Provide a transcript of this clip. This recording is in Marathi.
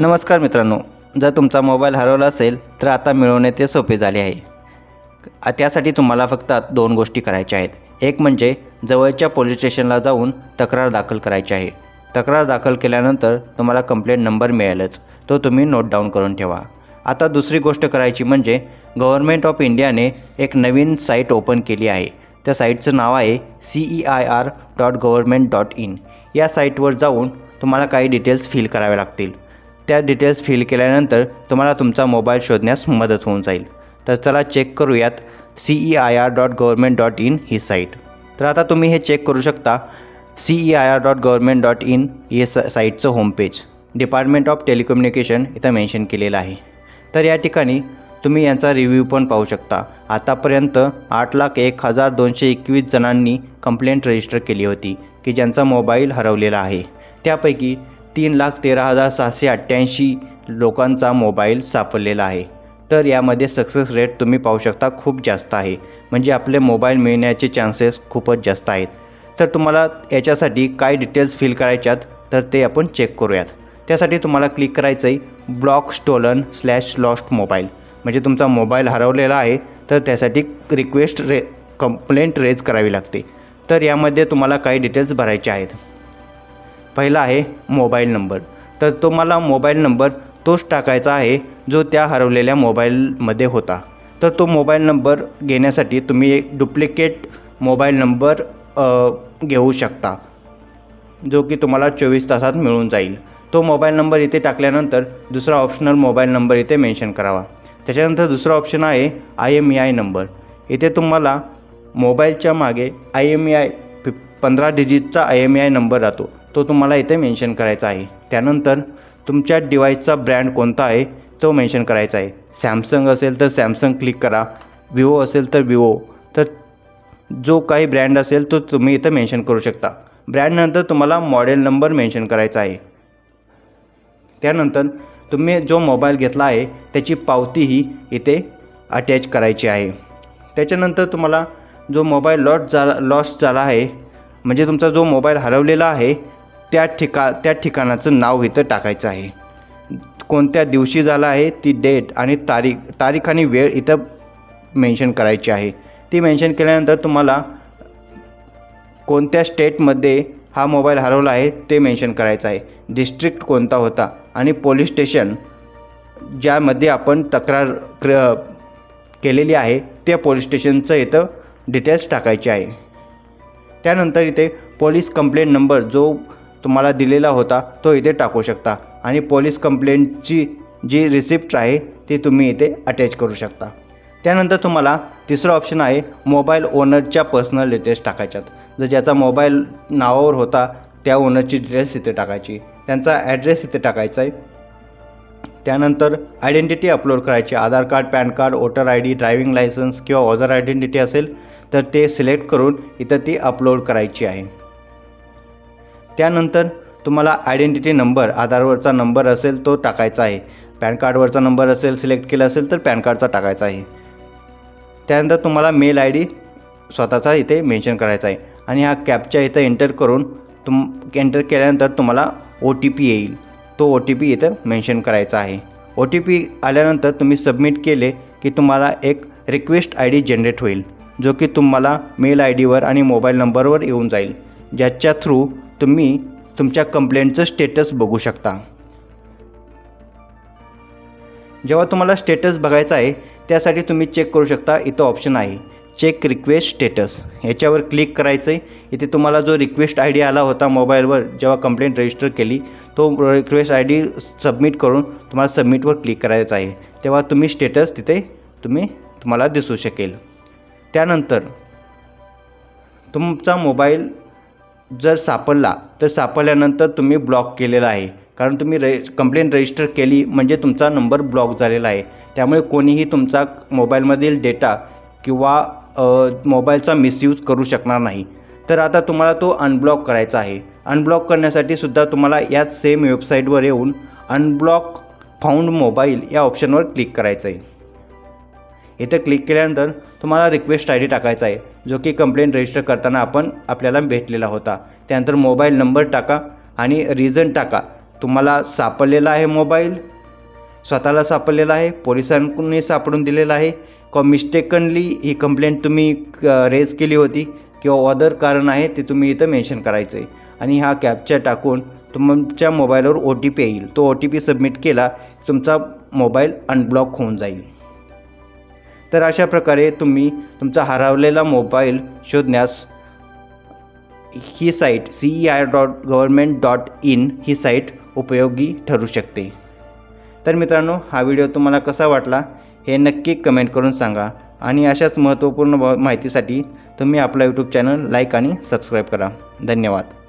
नमस्कार मित्रांनो जर तुमचा मोबाईल हरवला असेल तर आता मिळवणे ते सोपे झाले आहे. त्यासाठी तुम्हाला फक्त दोन गोष्टी करायच्या आहेत. एक म्हणजे जवळच्या पोलीस स्टेशनला जाऊन तक्रार दाखल करायची आहे. तक्रार दाखल केल्यानंतर तुम्हाला कंप्लेंट नंबर मिळेलच. तो तुम्ही नोट डाऊन करून ठेवा. आता दुसरी गोष्ट करायची म्हणजे गव्हर्मेंट ऑफ इंडियाने एक नवीन साईट ओपन केली आहे. त्या साईटचं नाव आहे C E I R dot government dot in या साईटवर जाऊन तुम्हाला काही डिटेल्स फिल करावे लागतील. त्या डिटेल्स फिल केल्यानंतर तुम्हाला तुमचा मोबाईल शोधण्यास मदत होऊन जाईल. तर चला चेक करूयात C E I R dot government dot in he site तर आता तुम्ही हे चेक करू शकता C E I R dot government dot in हे स साईटचं होमपेज डिपार्टमेंट ऑफ टेलिकम्युनिकेशन इथं मेन्शन केलेलं आहे. तर या ठिकाणी तुम्ही यांचा रिव्ह्यू पण पाहू शकता. आतापर्यंत आठ लाख एक हजार दोनशे एकवीस जणांनी कंप्लेंट रजिस्टर केली होती की ज्यांचा मोबाईल हरवलेला आहे. त्यापैकी तीन लाख तेरा हजार सहाशे अठ्ठ्याऐंशी लोकांचा मोबाईल सापडलेला आहे. तर यामध्ये सक्सेस रेट तुम्ही पाहू शकता खूप जास्त आहे. म्हणजे आपले मोबाईल मिळण्याचे चान्सेस खूपच जास्त आहेत. तर तुम्हाला याच्यासाठी काय डिटेल्स फिल करायच्यात तर ते आपण चेक करूयात. त्यासाठी तुम्हाला क्लिक करायचं आहे block stolen slash lost mobile म्हणजे तुमचा मोबाईल हरवलेला आहे तर त्यासाठी रिक्वेस्ट रे कंप्लेंट रेज करावी लागते. तर यामध्ये तुम्हाला काही डिटेल्स भरायचे आहेत. पहिला आहे मोबाईल नंबर. तर तुम्हाला मोबाईल नंबर तोच टाकायचा आहे जो त्या हरवलेल्या मोबाईलमध्ये होता. तर तो मोबाईल नंबर घेण्यासाठी तुम्ही एक डुप्लिकेट मोबाईल नंबर घेऊ शकता जो की तुम्हाला चोवीस तासात मिळून जाईल. तो मोबाईल नंबर इथे टाकल्यानंतर दुसरा ऑप्शनल मोबाईल नंबर इथे मेन्शन करावा. त्याच्यानंतर दुसरा ऑप्शन आहे I M E I number. इथे तुम्हाला मोबाईलच्या मागे आय एम ई आय पंधरा डिजिटचा I M E I number राहतो. तो तुम्हाला इथे मेन्शन करायचा आहे. त्यानंतर तुमच्या डिव्हाइसचा ब्रँड कोणता आहे तो मेन्शन करायचा आहे. सॅमसंग असेल तर सॅमसंग क्लिक करा. विवो असेल तर विवो तर जो काही ब्रँड असेल तो तुम्ही इथं मेन्शन करू शकता. ब्रँडनंतर तुम्हाला मॉडेल नंबर मेन्शन करायचा आहे. त्यानंतर तुम्ही जो मोबाईल घेतला आहे त्याची पावतीही इथे अटॅच करायची आहे. त्याच्यानंतर तुम्हाला जो मोबाईल लॉट झाला लॉस्ट झाला आहे म्हणजे तुमचा जो मोबाईल हरवलेला आहे त्या ठिका त्या ठिकाणाचं नाव इथं टाकायचं आहे. कोणत्या दिवशी झाला आहे ती डेट आणि तारीख तारीख आणि वेळ इथं मेन्शन करायची आहे. ती मेन्शन केल्यानंतर तुम्हाला कोणत्या स्टेटमध्ये हा मोबाईल हरवला आहे ते मेन्शन करायचं आहे. डिस्ट्रिक्ट कोणता होता आणि पोलीस स्टेशन ज्यामध्ये आपण तक्रार क्र केलेली आहे त्या पोलीस स्टेशनचं इथं डिटेल्स टाकायचे आहे. त्यानंतर इथे पोलीस कंप्लेंट नंबर जो तुम्हाला दिलेला होता तो इथे टाकू शकता. आणि पोलीस कंप्लेंटची जी रिसिप्ट आहे ती तुम्ही इथे अटॅच करू शकता. त्यानंतर तुम्हाला तिसरं ऑप्शन आहे मोबाईल ओनरच्या पर्सनल डिटेल्स टाकायच्यात. जर ज्याचा मोबाईल नावावर होता त्या ओनरची डिटेल्स इथे टाकायची. त्यांचा ॲड्रेस इथे टाकायचा आहे. त्यानंतर आयडेंटिटी अपलोड करायची. Aadhaar card PAN card voter I D driving licence किंवा ऑदर आयडेंटिटी असेल तर ते सिलेक्ट करून इथं ती अपलोड करायची आहे. त्यानंतर तुम्हाला आयडेंटिटी नंबर आधारवरचा नंबर असेल तो टाकायचा आहे. पॅन कार्डवरचा नंबर असेल सिलेक्ट केला असेल तर पॅन कार्डचा टाकायचा आहे. त्यानंतर तुम्हाला मेल आय डी स्वतःचा इथे मेन्शन करायचा आहे. आणि हा कॅपच्या इथं एंटर करून तुम एंटर केल्यानंतर तुम्हाला ओ टी पी येईल. तो ओ टी पी इथं मेन्शन करायचा आहे. ओ टी पी आल्यानंतर तुम्ही सबमिट केले की तुम्हाला एक रिक्वेस्ट आय डी जनरेट होईल जो की तुम्हाला मेल आय डीवर आणि मोबाईल नंबरवर येऊन जाईल. ज्याच्या थ्रू तुम्ही तुमच्या कंप्लेंटचं स्टेटस बघू शकता. जेव्हा तुम्हाला स्टेटस बघायचं आहे त्यासाठी तुम्ही चेक करू शकता इथं ऑप्शन आहे. चेक रिक्वेस्ट स्टेटस ह्याच्यावर क्लिक करायचं आहे इथे तुम्हाला जो रिक्वेस्ट आय डी आला होता मोबाईलवर जेव्हा कंप्लेंट रजिस्टर केली तो रिक्वेस्ट आय डी सबमिट करून तुम्हाला सबमिटवर क्लिक करायचं आहे. तेव्हा तुम्ही स्टेटस तिथे तुम्ही तुम्हाला दिसू शकेल. त्यानंतर तुमचा मोबाईल जर सापडला तर सापडल्यानंतर तुम्ही ब्लॉक केलेला आहे. कारण तुम्ही रे कंप्लेंट रजिस्टर केली म्हणजे तुमचा नंबर ब्लॉक झालेला आहे. त्यामुळे कोणीही तुमचा मोबाईलमधील डेटा किंवा मोबाईलचा मिसयूज करू शकणार नाही. तर आता तुम्हाला तो अनब्लॉक करायचा आहे. अनब्लॉक करण्यासाठी सुद्धा तुम्हाला याच सेम वेबसाईटवर येऊन अनब्लॉक फाउंड मोबाईल या ऑप्शनवर क्लिक करायचं आहे इथं क्लिक केल्यानंतर तुम्हाला रिक्वेस्ट आय डी टाकायचा आहे जो की कंप्लेंट रजिस्टर करताना आपण आपल्याला भेटलेला होता. त्यानंतर मोबाईल नंबर टाका आणि रिझन टाका. तुम्हाला सापडलेला आहे मोबाईल स्वतःला सापडलेला आहे पोलिसांनी सापडून दिलेला आहे किंवा मिस्टेकनली ही कंप्लेंट तुम्ही रेज केली होती किंवा अदर कारण आहे ते तुम्ही इथं मेन्शन करायचं आहे. आणि हा कॅप्चर टाकून तुमच्या मोबाईलवर ओ टी पी येईल. तो ओ टी पी सबमिट केला तुमचा मोबाईल अनब्लॉक होऊन जाईल. तर अशा प्रकारे तुम्ही तुमचा हरवलेला मोबाईल शोधण्यास ही site C E R dot government dot in he site उपयोगी ठरू शकते. तर मित्रांनो हा व्हिडिओ तुम्हाला कसा वाटला हे नक्की कमेंट करून सांगा आणि अशाच महत्त्वपूर्ण माहितीसाठी तुम्ही आपला यूट्यूब चॅनल लाईक आणि सबस्क्राईब करा. धन्यवाद.